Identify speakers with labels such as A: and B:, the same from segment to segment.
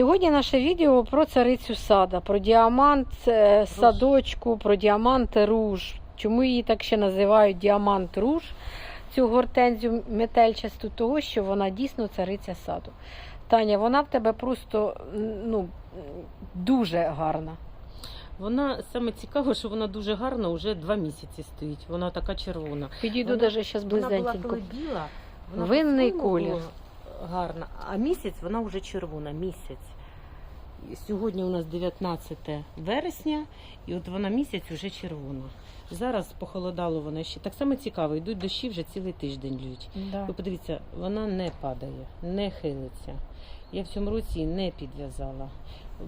A: Сьогодні наше відео про царицю сада, про діамант е, садочку, про діамант руж. Чому її так ще називають діамант руж, цю гортензію метельчасту, того, що вона дійсно цариця саду. Таня, вона в тебе просто ну, дуже гарна.
B: Вона саме цікаво, що вона дуже гарна, вже два місяці стоїть. Вона така червона.
A: Підійду навіть зараз
B: Вона була коли біла, вона
A: Винний колір.
B: була гарна. А місяць вона вже червона. Місяць. Сьогодні у нас 19 вересня, і от вона місяць вже червона. Зараз похолодало вона ще. Так само цікаво, йдуть дощі вже цілий тиждень лють.
A: Да.
B: Ви подивіться, вона не падає, не хилиться. Я в цьому році не підв'язала.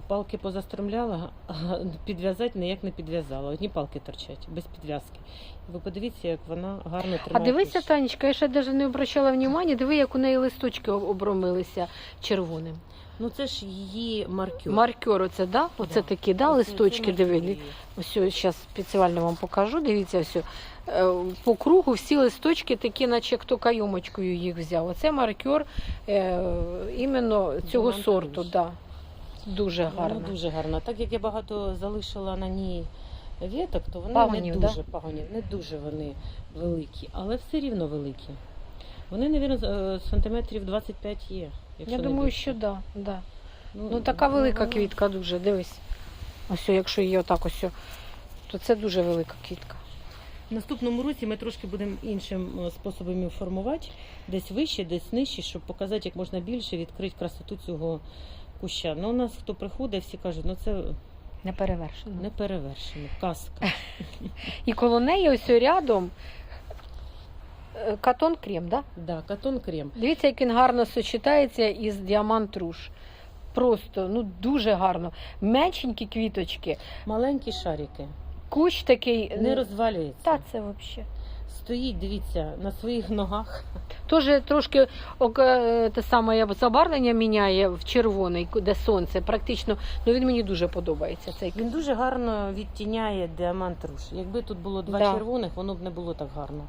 B: Палки позастромляла, а підв'язати ніяк не підв'язала. Одні палки торчать, без підв'язки. Ви подивіться, як вона гарно
A: А дивися,
B: кущ.
A: Танечка, я ще навіть не обращала увагу, диви, як у неї листочки обромилися червоним.
B: Ну це ж її маркер.
A: Маркер, оце, да? Оце
B: Да.
A: такі, да,
B: Оце-
A: листочки,
B: це
A: Ось зараз спеціально вам покажу. Дивіться, ось е, по кругу всі листочки такі, наче хто кайомочкою їх взяв. Оце маркер е, іменно цього
B: Діамант
A: сорту. Да. Дуже
B: Вона дуже гарна. Так як я багато залишила на ній віток, то вони
A: Пагонів,
B: не
A: да?
B: дуже пагонів, не дуже вони великі, але все рівно великі. Вони, навірно, сантиметрів 25 є. якщо
A: Я думаю,
B: більше.
A: що да, да. Ну така велика
B: вона-
A: квітка дуже, дивись. Ось, якщо її отак ось, то це дуже велика квітка.
B: В наступному році ми трошки будемо іншим е, способом формувати, десь вище, десь нижче, щоб показати як можна більше, відкрити красоту цього куща. Ну, у нас хто приходить, всі кажуть, ну це
A: Не перевершено.
B: не перевершено, казка.
A: І коло неї ось рядом е, катон крем, да?
B: Да, катон крем.
A: Дивіться, як він гарно сочетається із діамант руж. Просто ну дуже гарно. Меншенькі квіточки,
B: Маленькі шарики.
A: Кущ такий
B: Не розвалюється.
A: Та це взагалі.
B: Стоїть, дивіться, на своїх ногах.
A: Тоже трошки е, те саме я забарвлення міняє в червоний, де сонце. Практично, ну він мені дуже подобається. Цей
B: Він дуже гарно відтіняє діамант руш. Якби тут було два
A: Да.
B: червоних, воно б не було так гарно.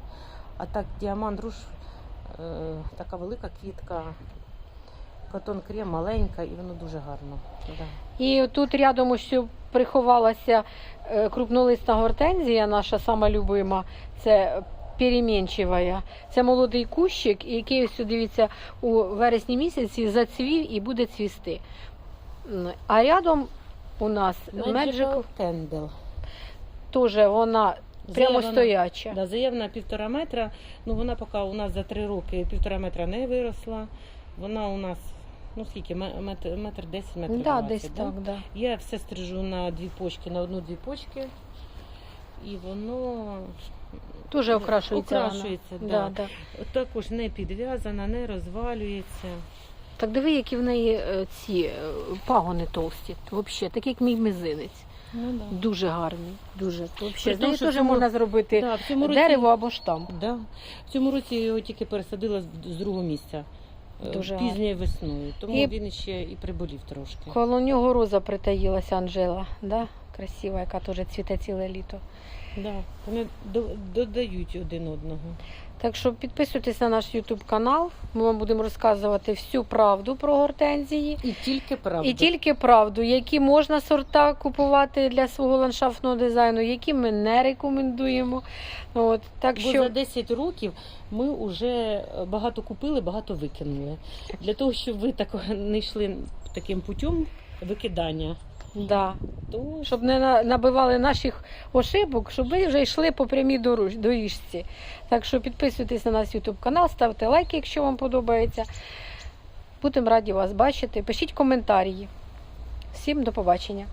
B: А так діамант руш е, така велика квітка, катон крем маленька, і воно дуже гарно. Да.
A: І тут рядом ось приховалася е, крупнолиста гортензія, наша сама любима. Це перемінчива. Це молодий кущик, який ось дивіться у вересні місяці зацвів і буде цвісти. А рядом у нас Magic,
B: Magical Candle.
A: теж вона прямо стояча.
B: Да, заявна півтора метра. Ну вона поки у нас за три роки півтора метра не виросла. Вона у нас, ну скільки, ме- метр, метр десять, метр
A: Да,
B: двадцять,
A: десь так, да.
B: Я все стрижу на дві почки, на одну-дві почки. І воно
A: Дуже окрашується.
B: окрашується. Да.
A: Да, да.
B: Також не підв'язана, не розвалюється.
A: Так диви, які в неї е, ці е, пагони товсті. Взагалі, так як мій мизинець.
B: Ну, да.
A: Дуже гарний. Дуже.
B: При
A: з неї
B: що
A: теж
B: цьому-
A: можна зробити
B: Да, в цьому році,
A: дерево або штамп.
B: Да. В цьому році я його тільки пересадила з другого місця. Е,
A: Дуже
B: пізньою весною, тому
A: І-
B: він ще і приболів трошки.
A: Коло нього роза притаїлася Анжела, да? Красива, яка теж цвіте ціле літо.
B: Да. Вони додають один одного.
A: Так що підписуйтесь на наш YouTube канал. Ми вам будемо розказувати всю правду про гортензії.
B: І тільки правда.
A: І тільки правду, які можна сорта купувати для свого ландшафтного дизайну, які ми не рекомендуємо. От, так
B: Бо
A: що
B: за 10 років ми вже багато купили, багато викинули. Для того, щоб ви так не йшли таким путем викидання,
A: да, щоб не набивали наших ошибок, щоб ви вже йшли по прямій доріжці. Так що підписуйтесь на наш YouTube канал, ставте лайки, якщо вам подобається. Будемо раді вас бачити. Пишіть коментарі. Всім до побачення.